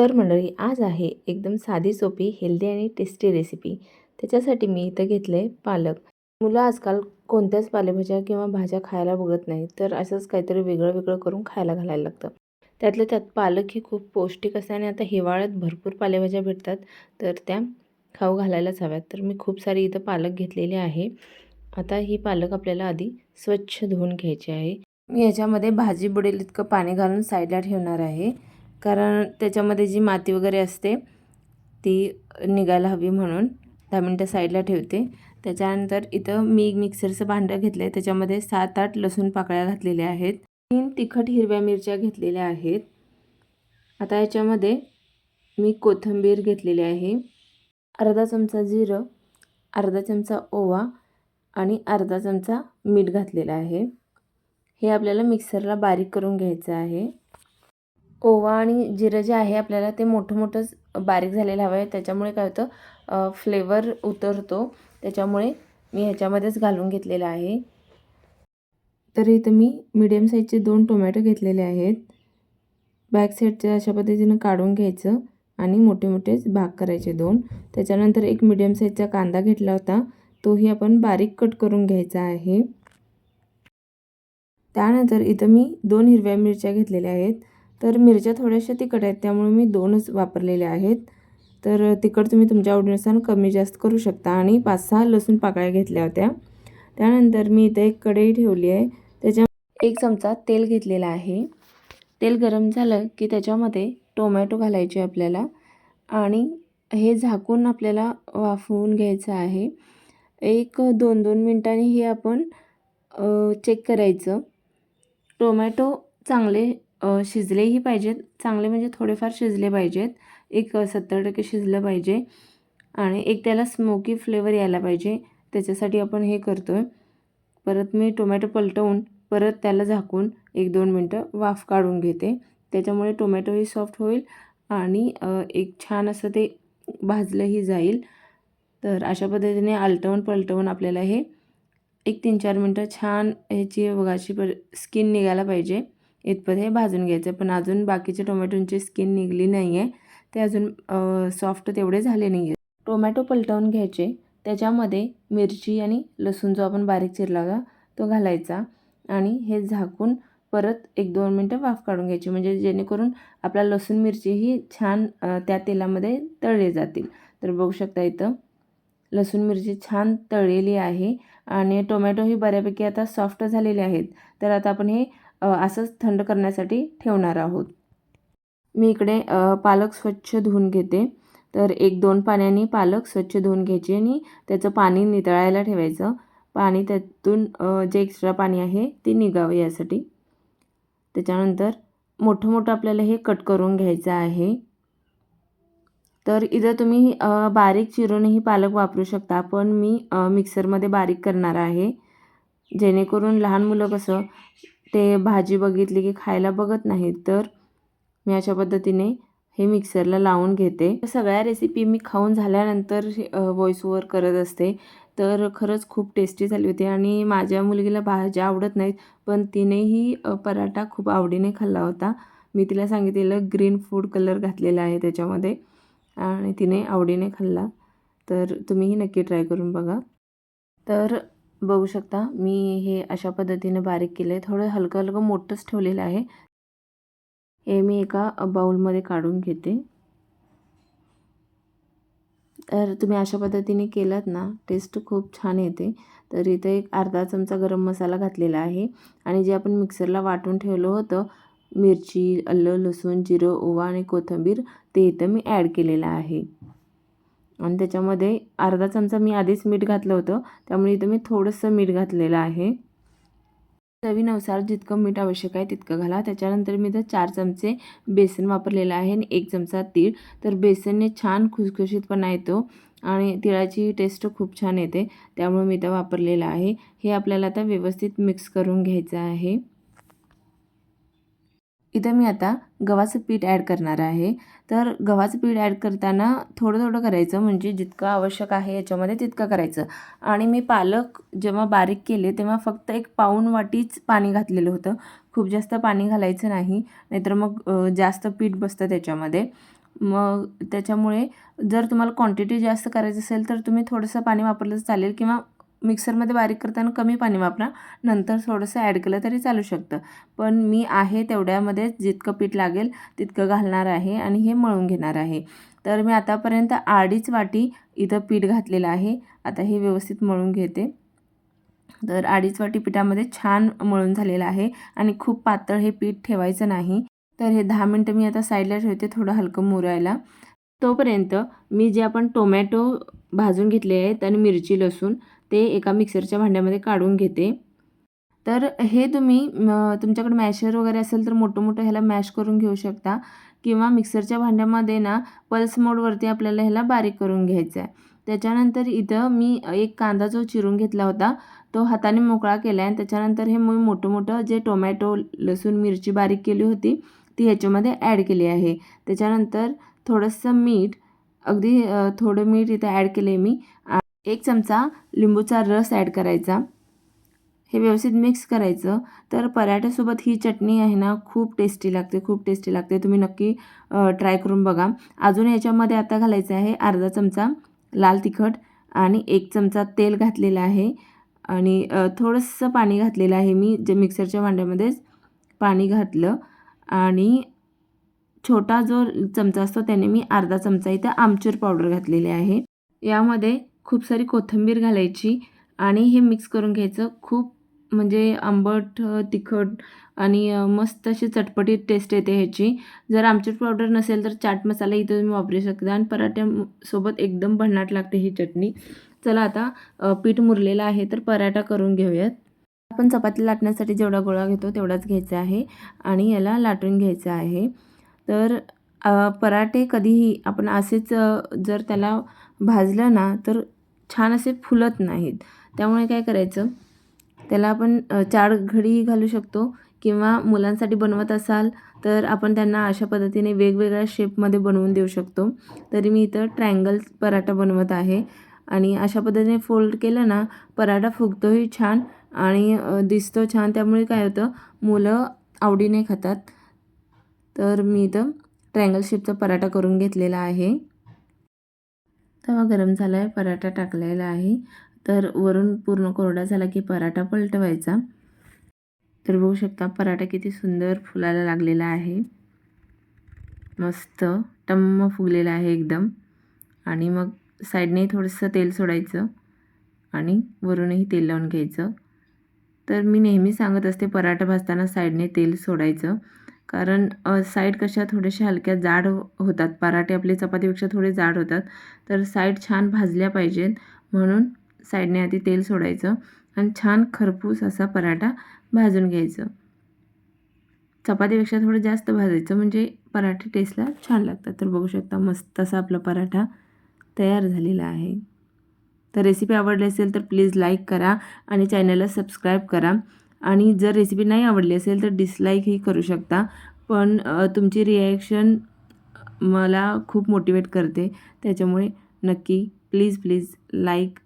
तर मंडळी आज आहे एकदम साधी सोपी हेल्दी आणि टेस्टी रेसिपी. त्याच्यासाठी मी इथं घेतलं आहे पालक. मुलं आजकाल कोणत्याच पालेभाज्या किंवा भाज्या खायला बघत नाही तर असंच काहीतरी वेगळं वेगळं करून खायला घालायला लागतं. त्यातल्या त्यात पालक ही खूप पौष्टिक असते आणि आता हिवाळ्यात भरपूर पालेभाज्या भेटतात तर त्या खाऊ घालायलाच हव्यात. तर मी खूप सारी इथं पालक घेतलेली आहे. आता ही पालक आपल्याला आधी स्वच्छ धुवून घ्यायची आहे. मी याच्यामध्ये भाजी बुडेल इतकं पाणी घालून साईडला ठेवणार आहे. कारण त्याच्यामध्ये जी माती वगैरे असते ती निघायला हवी म्हणून दहा मिनटं साईडला ठेवते. त्याच्यानंतर इथं मी मिक्सरचं भांडं घेतलं आहे त्याच्यामध्ये सात आठ लसूण पाकळ्या घातलेल्या आहेत. तीन तिखट हिरव्या मिरच्या घेतलेल्या आहेत. आता याच्यामध्ये मी कोथिंबीर घेतलेली आहे. अर्धा चमचा जिरं अर्धा चमचा ओवा आणि अर्धा चमचा मीठ घातलेलं आहे. हे आपल्याला मिक्सरला बारीक करून घ्यायचं आहे. ओवा आणि जिरं जे आहे आपल्याला ते मोठं मोठंच बारीक झालेलं हवं आहे त्याच्यामुळे काय होतं फ्लेवर उतरतो. त्याच्यामुळे मी ह्याच्यामध्येच घालून घेतलेलं आहे. तर इथं मी मीडियम साईजचे दोन टोमॅटो घेतलेले आहेत. बॅक साईडचे अशा पद्धतीनं काढून घ्यायचं आणि मोठे मोठेच भाग करायचे दोन. त्याच्यानंतर एक मीडियम साईजचा कांदा घेतला होता. तोही आपण बारीक कट करून घ्यायचा आहे. त्यानंतर इथं मी दोन हिरव्या मिरच्या घेतलेल्या आहेत. तर मिरच्या थोड्याशा तिखट आहेत त्यामुळे मी दोनच वापरलेल्या आहेत. तर तिखट तुम्ही तुमच्या आवडीनुसार कमी जास्त करू शकता. आणि पाच सहा लसूण पाकळ्या घेतल्या होत्या. त्यानंतर मी इथे एक कढई ठेवली आहे. त्याच्या एक चमचा तेल घेतलेला आहे. तेल गरम झालं की त्याच्यामध्ये टोमॅटो घालायचे आपल्याला. आणि हे झाकून आपल्याला वाफवून घ्यायचं आहे. एक दोन दोन मिनटांनी हे आपण चेक करायचं. टोमॅटो चांगले शिजलेही पाहिजेत. चांगले म्हणजे थोडेफार शिजले पाहिजेत. एक सत्तर टक्के शिजलं पाहिजे. आणि एक त्याला स्मोकी फ्लेवर यायला पाहिजे. त्याच्यासाठी आपण हे करतो आहे परत मी टोमॅटो पलटवून परत त्याला झाकून एक दोन मिनटं वाफ काढून घेते. त्याच्यामुळे टोमॅटोही सॉफ्ट होईल आणि एक छान असं ते भाजलंही जाईल. तर अशा पद्धतीने आलटवून पलटवून आपल्याला हे एक तीन चार मिनटं छान ह्याची बघाची पर स्किन निघायला पाहिजे. इथपर्यंत हे भाजून घ्यायचं. पण अजून बाकीच्या टोमॅटोंची स्किन निघली नाही आहे ते अजून सॉफ्ट तेवढे झाले नाही आहेत टोमॅटो पलटवून घ्यायचे. त्याच्यामध्ये मिरची आणि लसूण जो आपण बारीक चिरला होता तो घालायचा. आणि हे झाकून परत एक दोन मिनटं वाफ काढून घ्यायची. म्हणजे जेणेकरून आपला लसूण मिरचीही छान त्या तेलामध्ये तळले जातील. तर बघू शकता इथं लसूण मिरची छान तळलेली आहे. आणि टोमॅटोही बऱ्यापैकी आता सॉफ्ट झालेले आहेत. तर आता आपण हे असंच थंड करण्यासाठी ठेवणार आहोत. मी इकडे पालक स्वच्छ धुवून घेते. तर एक दोन पाण्याने पालक स्वच्छ धुवून घ्यायचे आणि त्याचं पाणी नितळायला ठेवायचं. पाणी त्यातून जे एक्स्ट्रा पाणी आहे ते निघावं यासाठी. त्याच्यानंतर मोठं मोठं आपल्याला हे कट करून घ्यायचं आहे. तर इथं तुम्ही बारीक चिरूनही पालक वापरू शकता. पण मी मिक्सरमध्ये बारीक करणार आहे. जेणेकरून लहान मुलं कसं ते भाजी बघितली की खायला बघत नाहीत तर मी अशा पद्धतीने हे मिक्सरला लावून घेते. सगळ्या रेसिपी मी खाऊन झाल्यानंतर व्हॉइस ओवर करत असते. तर खरंच खूप टेस्टी झाली होती आणि माझ्या मुलगीला भाज्या आवडत नाहीत पण तिनेही पराठा खूप आवडीने खाल्ला होता. मी तिला सांगितलेलं ग्रीन फूड कलर घातलेला आहे त्याच्यामध्ये आणि तिने आवडीने खाल्ला. तर तुम्हीही नक्की ट्राय करून बघा. तर बघू शकता. मी हे अशा पद्धतीने बारीक केलं आहे थोडं हलकं हलकं मोठंच ठेवलेलं आहे. हे मी एका बाऊलमध्ये काढून घेते. तर तुम्ही अशा पद्धतीने केलात ना टेस्ट खूप छान येते. तर इथे एक अर्धा चमचा गरम मसाला घातलेला आहे. आणि जे आपण मिक्सरला वाटून ठेवलं होतं मिरची अल्लं लसूण जिरं ओवा आणि कोथिंबीर ते इथं मी ॲड केलेलं आहे. आणि त्याच्यामध्ये अर्धा चमचा मी आधीच मीठ घातलं होतं. त्यामुळे इथं मी थोडंसं मीठ घातलेलं आहे. चवीनुसार जितकं मीठ आवश्यक आहे तितकं घाला. त्याच्यानंतर मी इथं चार चमचे बेसन वापरलेलं आहे आणि एक चमचा तीळ. तर बेसनने छान खुसखुशीतपणा येतो आणि तिळाची टेस्ट खूप छान येते. त्यामुळे मी इथं वापरलेलं आहे. हे आपल्याला आता व्यवस्थित मिक्स करून घ्यायचं आहे. इथं मी आता गव्हाचं पीठ ॲड करणार आहे. तर गव्हाचं पीठ ॲड करताना थोडं थोडं करायचं म्हणजे जितकं आवश्यक आहे याच्यामध्ये तितकं करायचं. आणि मी पालक जेव्हा बारीक केले तेव्हा फक्त एक पाऊण वाटीच पाणी घातलेलं होतं. खूप जास्त पाणी घालायचं नाही नाहीतर मग जास्त पीठ बसतं त्याच्यामध्ये. मग त्याच्यामुळे जर तुम्हाला क्वांटिटी जास्त करायची असेल तर तुम्ही थोडंसं पाणी वापरलं चालेल किंवा मिक्सरमध्ये बारीक करताना कमी पाणी वापरा. नंतर थोडंसं ॲड केलं तरी चालू शकतं. पण मी आहे तेवढ्यामध्येच जितकं पीठ लागेल तितकं घालणार आहे आणि हे मळून घेणार आहे. तर मी आतापर्यंत अडीच वाटी इथं पीठ घातलेलं आहे. आता हे व्यवस्थित मळून घेते. तर अडीच वाटी पिठामध्ये छान मळून झालेलं आहे आणि खूप पातळ हे पीठ ठेवायचं नाही. तर हे दहा मिनटं मी आता साईडला ठेवते थोडं हलकं मुरायला तोपर्यंत मी जे आपण टोमॅटो भाजून घेतले आहेत आणि मिरची लसूण ते एका मिक्सरच्या भांड्यामध्ये काढून घेते. तर हे तुम्ही तुमच्याकडे मॅशर वगैरे असेल तर मोठं मोठं ह्याला मॅश करून घेऊ शकता. किंवा मिक्सरच्या भांड्यामध्ये ना पल्स मोडवरती आपल्याला ह्याला बारीक करून घ्यायचं आहे त्याच्यानंतर इथं मी एक कांदा जो चिरून घेतला होता तो हाताने मोकळा केला आहे आणि त्याच्यानंतर हे मी मोठं मोठं जे टोमॅटो लसूण मिरची बारीक केली होती ती ह्याच्यामध्ये ॲड केली आहे. त्याच्यानंतर थोडंसं मीठ अगदी थोडं मीठ इथं ॲड केलं आहे मी. एक चमचा लिंबूचा रस ॲड करायचा. हे व्यवस्थित मिक्स करायचं. तर पराठ्यासोबत ही चटणी आहे ना खूप टेस्टी लागते खूप टेस्टी लागते. तुम्ही नक्की ट्राय करून बघा. अजून याच्यामध्ये आता घालायचं आहे अर्धा चमचा लाल तिखट आणि एक चमचा तेल घातलेलं आहे. आणि थोडंसं पाणी घातलेलं आहे मी जे मिक्सरच्या भांड्यामध्येच पाणी घातलं. आणि छोटा जो चमचा असतो त्याने मी अर्धा चमचा इथं आमचूर पावडर घातलेली आहे. यामध्ये खूप सारी कोथिंबीर घालायची आणि हे मिक्स करून घ्यायचं. खूप म्हणजे आंबट तिखट आणि मस्त अशी चटपटीत टेस्ट येते ह्याची. जर आमचूर पावडर नसेल तर चाट मसाला इथं तुम्ही वापरू शकता आणि पराठ्यासोबत एकदम भन्नाट लागते ही चटणी. चला आता पीठ मुरलेलं आहे तर पराठा करून घेऊयात. आपण चपाती लाटण्यासाठी जेवढा गोळा घेतो तेवढाच घ्यायचा आहे आणि याला लाटून घ्यायचं आहे. तर पराठे कधीही आपण असेच जर त्याला भाजलं ना तर छान असे फुलत नाहीत. त्यामुळे काय करायचं त्याला आपण चार घडी घालू शकतो किंवा मुलांसाठी बनवत असाल तर आपण त्यांना अशा पद्धतीने वेगवेगळ्या शेपमध्ये बनवून देऊ शकतो. तरी मी इथं ट्रँगल पराठा बनवत आहे आणि अशा पद्धतीने फोल्ड केलं ना पराठा फुगतोही छान आणि दिसतो छान. त्यामुळे काय होतं मुलं आवडीने खातात. तर मी इथं ट्रँगल शेपचा पराठा करून घेतलेला आहे. तवा गरम झाला आहे पराठा टाकलेला आहे. तर वरून पूर्ण कोरडा झाला की पराठा पलटवायचा. तर बघू शकता पराठा किती सुंदर फुलायला लागलेला आहे. मस्त टम्म फुगलेला आहे एकदम. आणि मग साईडने थोडंसं तेल सोडायचं आणि वरूनही तेल लावून घ्यायचं. तर मी नेहमी सांगत असते पराठा भाजताना साईडने तेल सोडायचं. कारण साईड कशा थोड्याशा हलक्या जाड हो, होतात. पराठे आपले चपातीपेक्षा थोडे जाड होतात. तर साईड छान भाजल्या पाहिजेत. म्हणून साईडने आधी तेल सोडायचं आणि छान खरपूस असा पराठा भाजून घ्यायचं. चपातीपेक्षा थोडं जास्त भाजायचं म्हणजे पराठे टेस्टला छान लागतात. तर बघू शकता मस्त असा आपला पराठा तयार झालेला आहे. तर रेसिपी आवडली असेल तर प्लीज लाईक करा आणि चॅनलला सबस्क्राईब करा. आणि जर रेसिपी नाही आवडली असेल तर डिसलाईकही करू शकता. पण तुमची रिॲक्शन मला खूप मोटिवेट करते. त्याच्यामुळे नक्की प्लीज प्लीज लाईक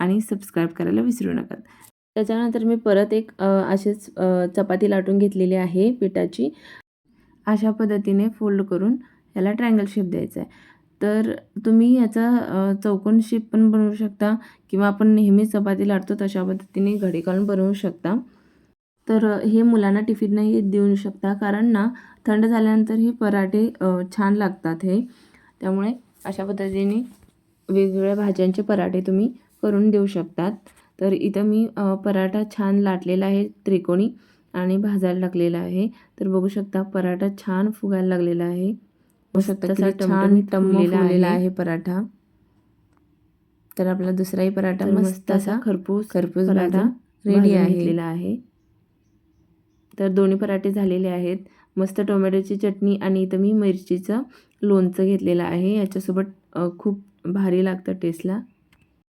आणि सबस्क्राईब करायला विसरू नका. त्याच्यानंतर मी परत एक असेच चपाती लाटून घेतलेली आहे पिठाची. अशा पद्धतीने फोल्ड करून याला ट्रँगल शेप द्यायचा आहे. तर तुम्ही याचा चौकोन शेप पण बनवू शकता किंवा आपण नेहमी चपाती लाटतो तशा पद्धतीने घडी काढून बनवू शकता. तर हे मुलांना टिफिनही देऊ शकता. कारण ना थंड झाल्यानंतर हे पराठे छान लागतात हे. त्यामुळे अशा पद्धतीने वेगवेगळ्या भाज्यांचे पराठे तुम्ही करून देऊ शकतात. तर इथं मी पराठा छान लाटलेला आहे त्रिकोणी आणि भाजायला टाकलेला आहे. तर बघू शकता पराठा छान फुगायला लागलेला आहे. बघू शकता छान फुगलेला आहे. पराठा. तर आपला दुसराही पराठा मस्त असा खरपूस खरपूस पराठा रेडी आहे. आहे. तर दोन्ही पराठे झालेले आहेत. मस्त टोमॅटोची चटणी आणि इथं मी मिरचीचं लोणचं घेतलेलं आहे. याच्यासोबत खूप भारी लागतं टेस्टला